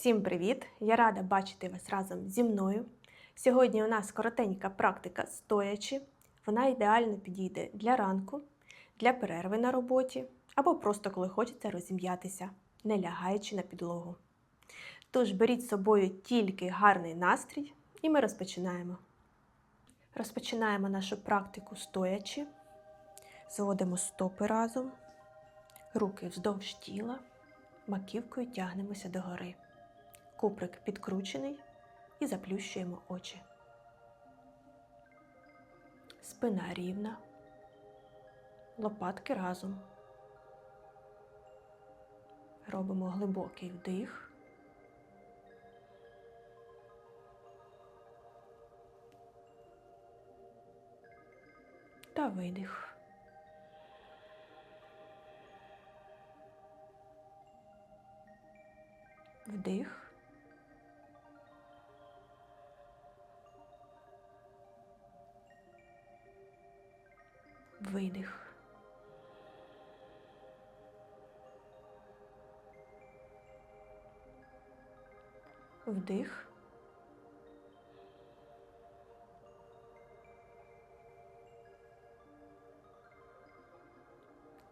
Всім привіт! Я рада бачити вас разом зі мною. Сьогодні у нас коротенька практика стоячи. Вона ідеально підійде для ранку, для перерви на роботі або просто коли хочеться розім'ятися, не лягаючи на підлогу. Тож беріть з собою тільки гарний настрій, і ми розпочинаємо. Розпочинаємо нашу практику стоячи. Зводимо стопи разом, руки вздовж тіла, маківкою тягнемося догори. Куприк підкручений і заплющуємо очі. Спина рівна, лопатки разом. Робимо глибокий вдих. Та видих. Вдих. Видих. Вдих.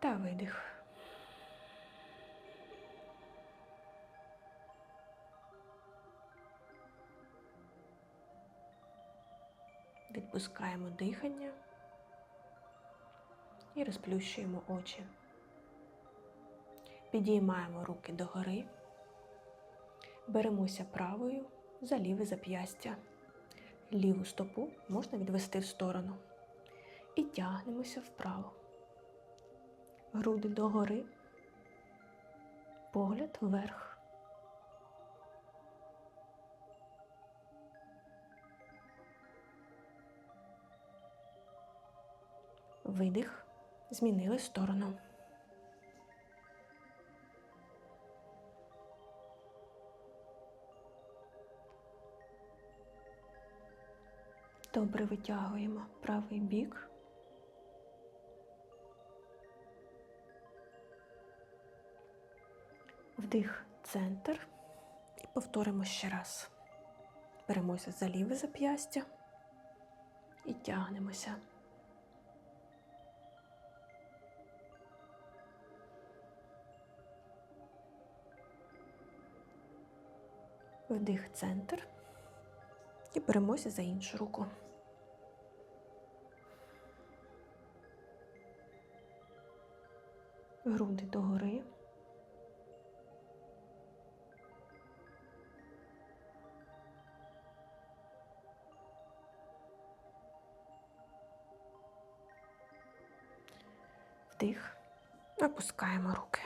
Та видих. Відпускаємо дихання і розплющуємо очі. Підіймаємо руки догори, беремося правою за ліве зап'ястя. Ліву стопу можна відвести в сторону. І тягнемося вправо. Груди догори, погляд вверх. Видих, змінили сторону. Добре витягуємо правий бік. Вдих центр і повторимо ще раз. Беремося за ліве зап'ястя і тягнемося. Вдих центр і беремося за іншу руку. Груди догори. Вдих, опускаємо руки.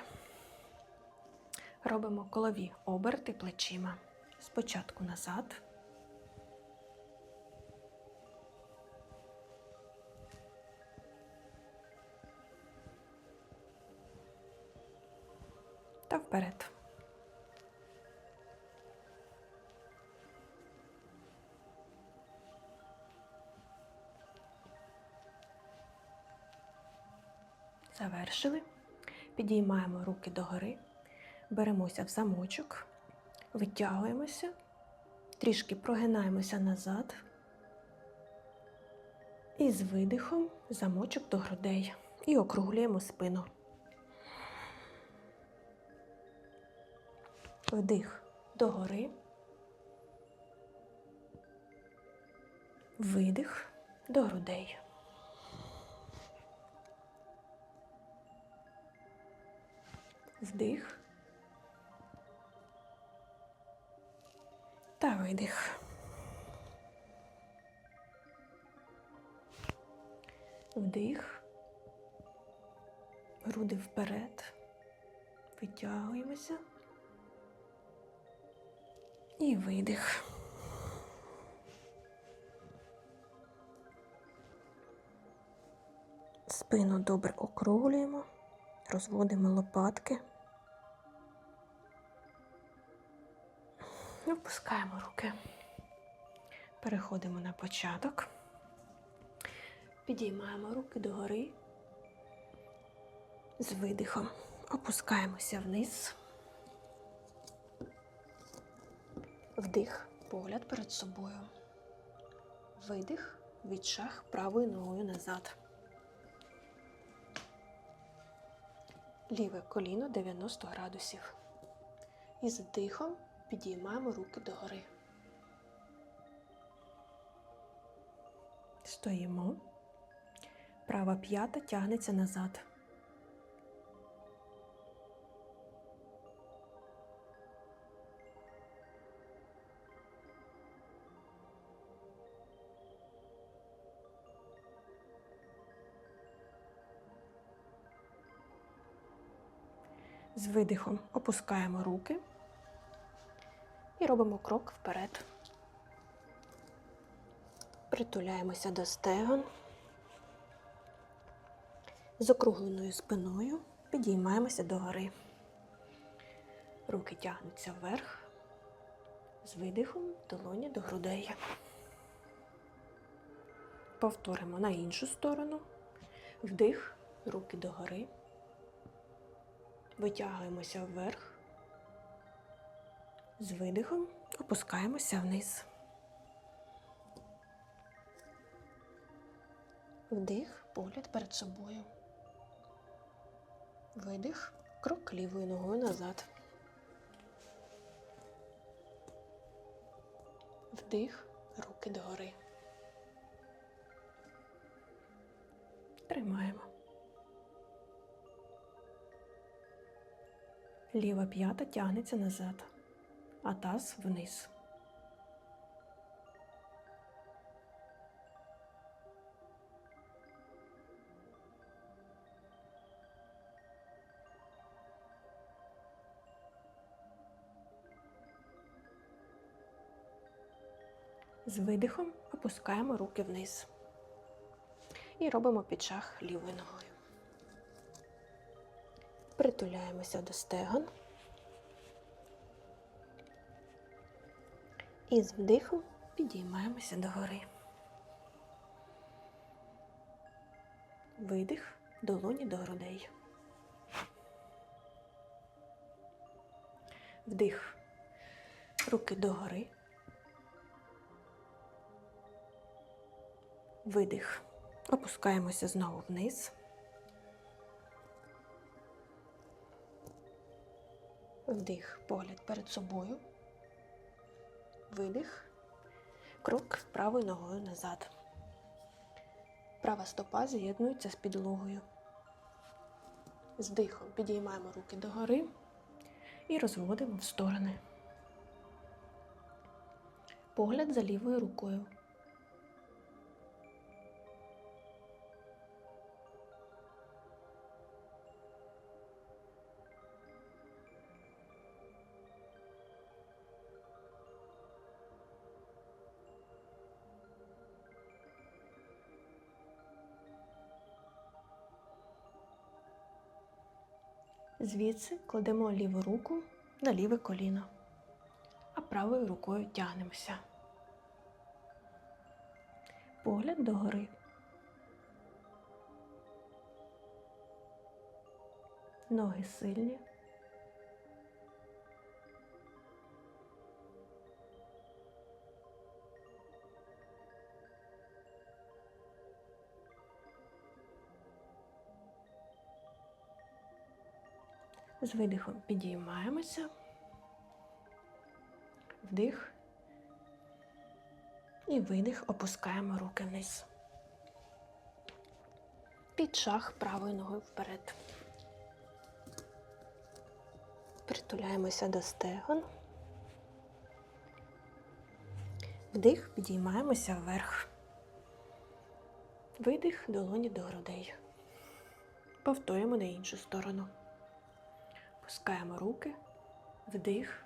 Робимо колові оберти плечима. Спочатку назад. Та вперед. Завершили. Підіймаємо руки догори, беремося в замочок, витягуємося, трішки прогинаємося назад. І з видихом замочок до грудей і округлюємо спину. Вдих догори. Видих до грудей. Вдих. Видих. Вдих. Груди вперед. Витягуємося. І видих. Спину добре округлюємо, розводимо лопатки. Опускаємо руки. Переходимо на початок. Підіймаємо руки догори. З видихом опускаємося вниз. Вдих, погляд перед собою. Видих, відшах правою ногою назад. Ліве коліно 90 градусів. І з вдихом підіймаємо руки догори. Стоїмо. Права п'ята тягнеться назад. З видихом опускаємо руки і робимо крок вперед. Притуляємося до стегон. З округленою спиною підіймаємося догори. Руки тягнуться вверх. З видихом долоні до грудей. Повторимо на іншу сторону. Вдих, руки догори. Витягуємося вверх. З видихом опускаємося вниз. Вдих, погляд перед собою. Видих, крок лівою ногою назад. Вдих, руки догори. Тримаємо. Ліва п'ята тягнеться назад, а таз вниз. З видихом опускаємо руки вниз і робимо підшах лівою ногою. Притуляємося до стегон. І з вдихом підіймаємося догори. Видих, долоні до грудей. Вдих, руки догори. Видих. Опускаємося знову вниз. Вдих, погляд перед собою. Видих. Крок правою ногою назад. Права стопа з'єднується з підлогою. З дихом підіймаємо руки догори і розводимо в сторони. Погляд за лівою рукою. Звідси кладемо ліву руку на ліве коліно, а правою рукою тягнемося. Погляд догори. Ноги сильні. З видихом підіймаємося. Вдих. І видих, опускаємо руки вниз. Під шах правою ногою вперед. Притуляємося до стегон. Вдих, підіймаємося вверх. Видих, долоні до грудей. Повторюємо на іншу сторону. Пускаємо руки, вдих.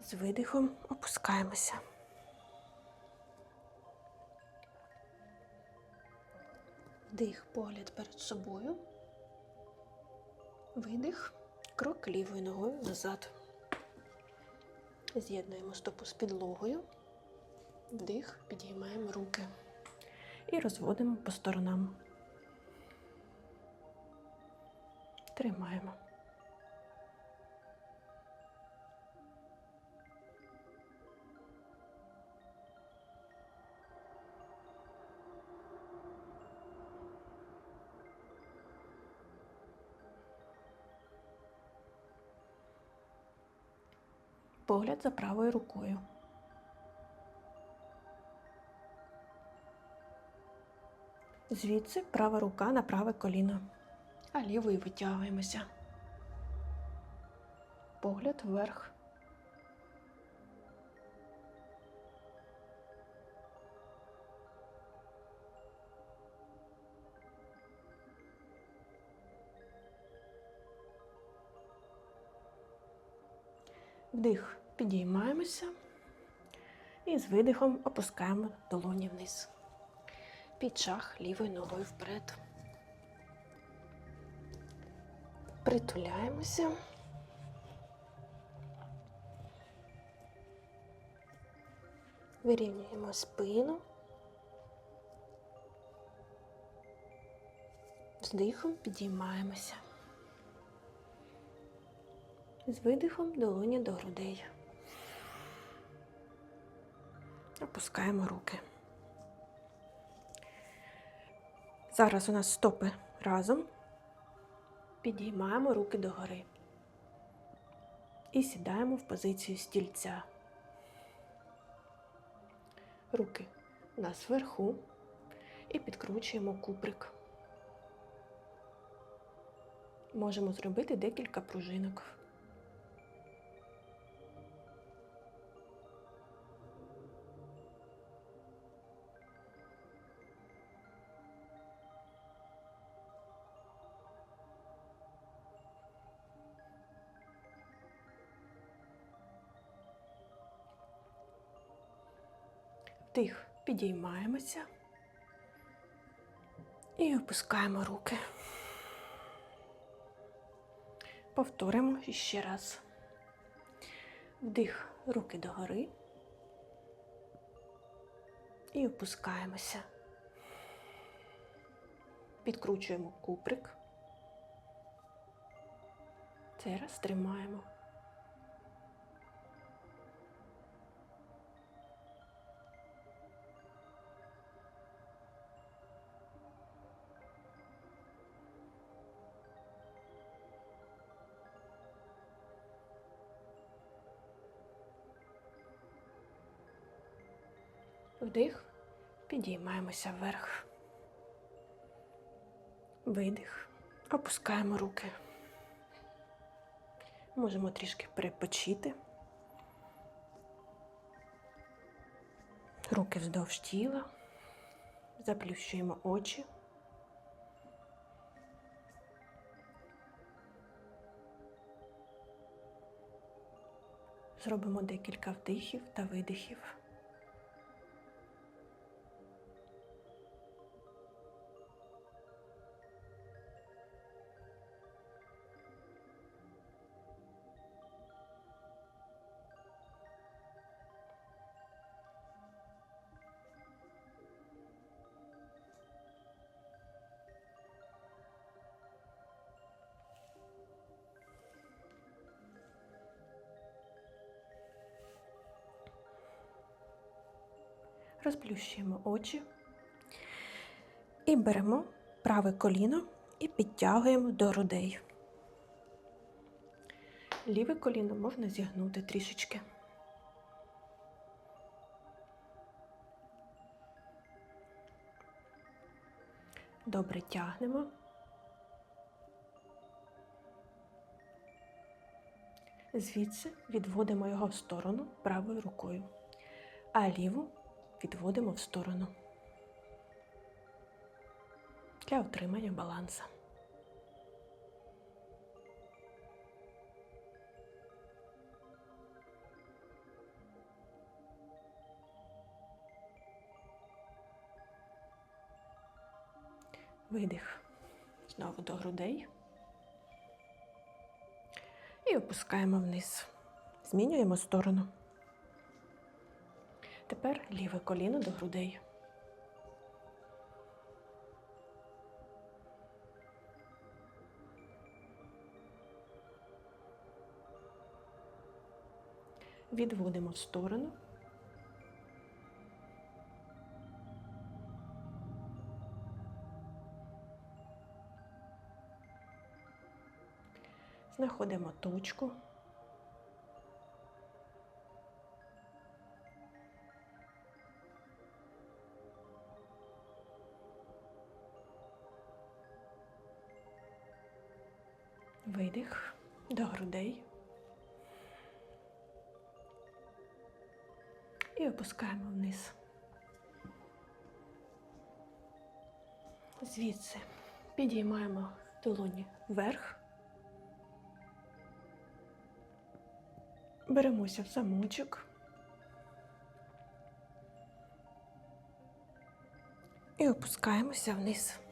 З видихом опускаємося. Вдих, погляд перед собою. Видих, крок лівою ногою назад. З'єднуємо стопу з підлогою. Вдих, підіймаємо руки і розводимо по сторонам. тримаємо. Погляд за правою рукою. Звідси права рука на праве коліно а лівою витягуємося. Погляд вверх. Вдих, підіймаємося і з видихом опускаємо долоні вниз. Під шах лівою ногою вперед. Притуляємося. Вирівнюємо спину. З дихом підіймаємося. З видихом долоні до грудей. Опускаємо руки. Зараз у нас стопи разом. Підіймаємо руки догори. І сідаємо в позицію стільця. Руки у нас вверху і підкручуємо куприк. Можемо зробити декілька пружинок. Вдих, підіймаємося і опускаємо руки. Повторимо ще раз. Вдих, руки догори і опускаємося. Підкручуємо куприк. Цей раз тримаємо. Вдих, підіймаємося вверх. Видих, опускаємо руки. Можемо трішки перепочити. Руки вздовж тіла, заплющуємо очі. Зробимо декілька вдихів та видихів. Розплющуємо очі і беремо праве коліно і підтягуємо до грудей. Ліве коліно можна зігнути трішечки. Добре тягнемо. Звідси відводимо його в сторону правою рукою, а ліву відводимо в сторону для отримання балансу. Видих знову до грудей. І опускаємо вниз. Змінюємо сторону. Тепер ліве коліно до грудей. Відводимо в сторону. Знаходимо точку. Грудей. І опускаємо вниз. Звідси підіймаємо долоні вверх. Беремося в замочок. І опускаємося вниз.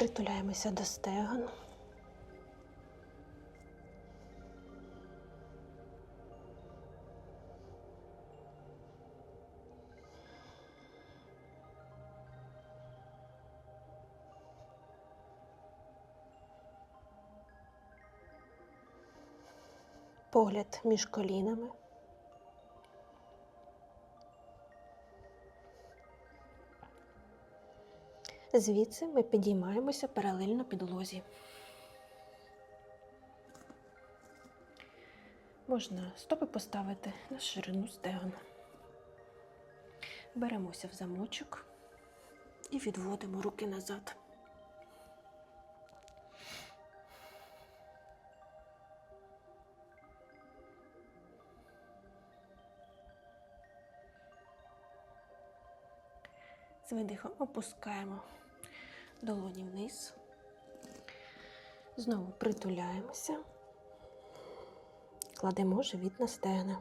Притуляємося до стегон. Погляд між колінами. Звідси ми підіймаємося паралельно підлозі. Можна стопи поставити на ширину стегон. Беремося в замочок і відводимо руки назад. З видихом опускаємо долоні вниз. Знову притуляємося, кладемо живіт на стегна.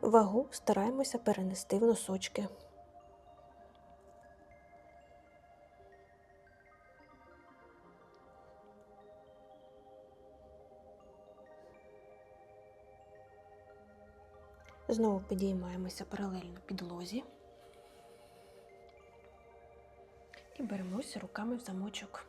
Вагу стараємося перенести в носочки. Знову підіймаємося паралельно підлозі і беремося руками в замочок.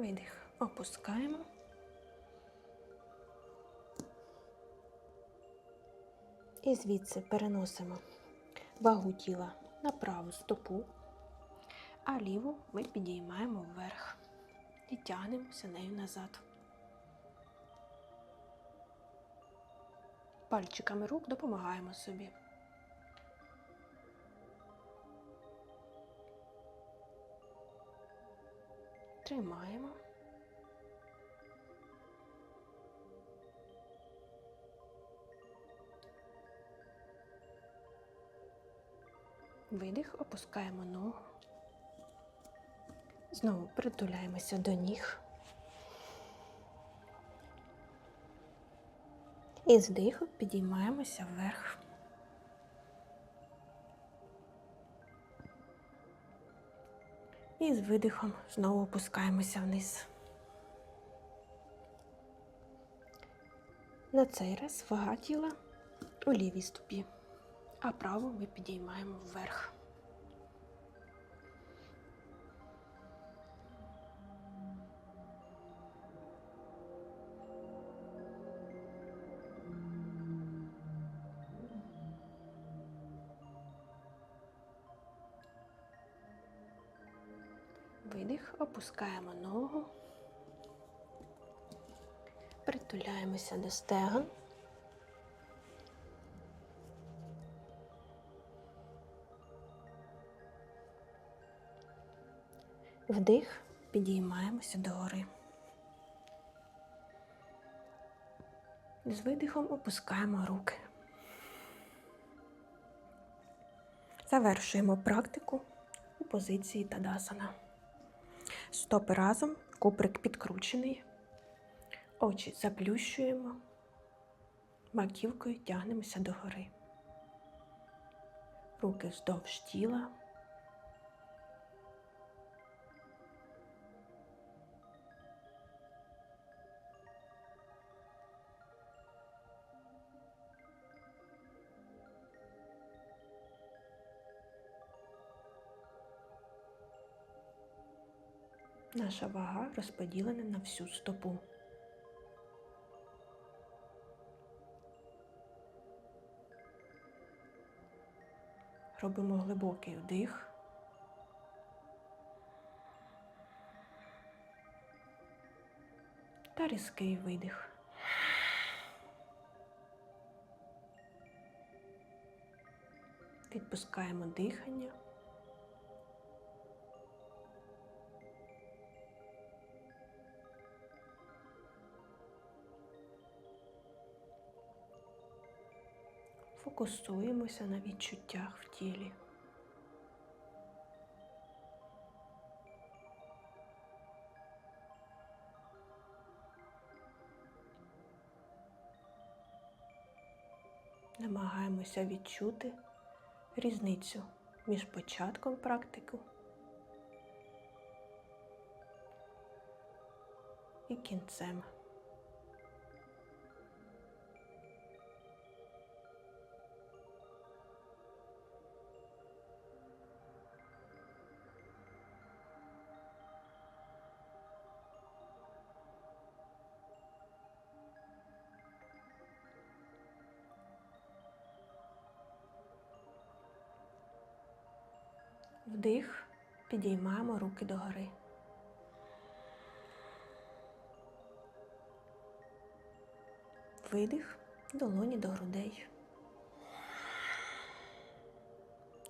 Видих. Опускаємо. І звідси переносимо вагу тіла на праву стопу, а ліву ми підіймаємо вверх і тягнемося нею назад. Пальчиками рук допомагаємо собі. Тримаємо. Видих, опускаємо ногу. Знову притуляємося до ніг. І з диху підіймаємося вверх. І з видихом знову опускаємося вниз. На цей раз вага тіла у лівій ступі, а праву ми підіймаємо вверх. Опускаємо ногу, притуляємося до стегон. Вдих, підіймаємося догори. З видихом опускаємо руки. Завершуємо практику у позиції Тадасана. Стопи разом, куприк підкручений, очі заплющуємо, маківкою тягнемося догори. Руки вздовж тіла. Наша вага розподілена на всю стопу. Робимо глибокий вдих. Та різкий видих. Відпускаємо дихання. Фокусуємося на відчуттях в тілі. Намагаємося відчути різницю між початком практики і кінцем. Вдих, підіймаємо руки догори. Видих, долоні до грудей.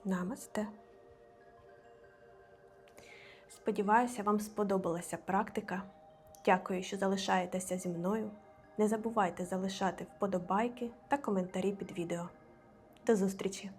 Намасте. Сподіваюся, вам сподобалася практика. Дякую, що залишаєтеся зі мною. Не забувайте залишати вподобайки та коментарі під відео. До зустрічі!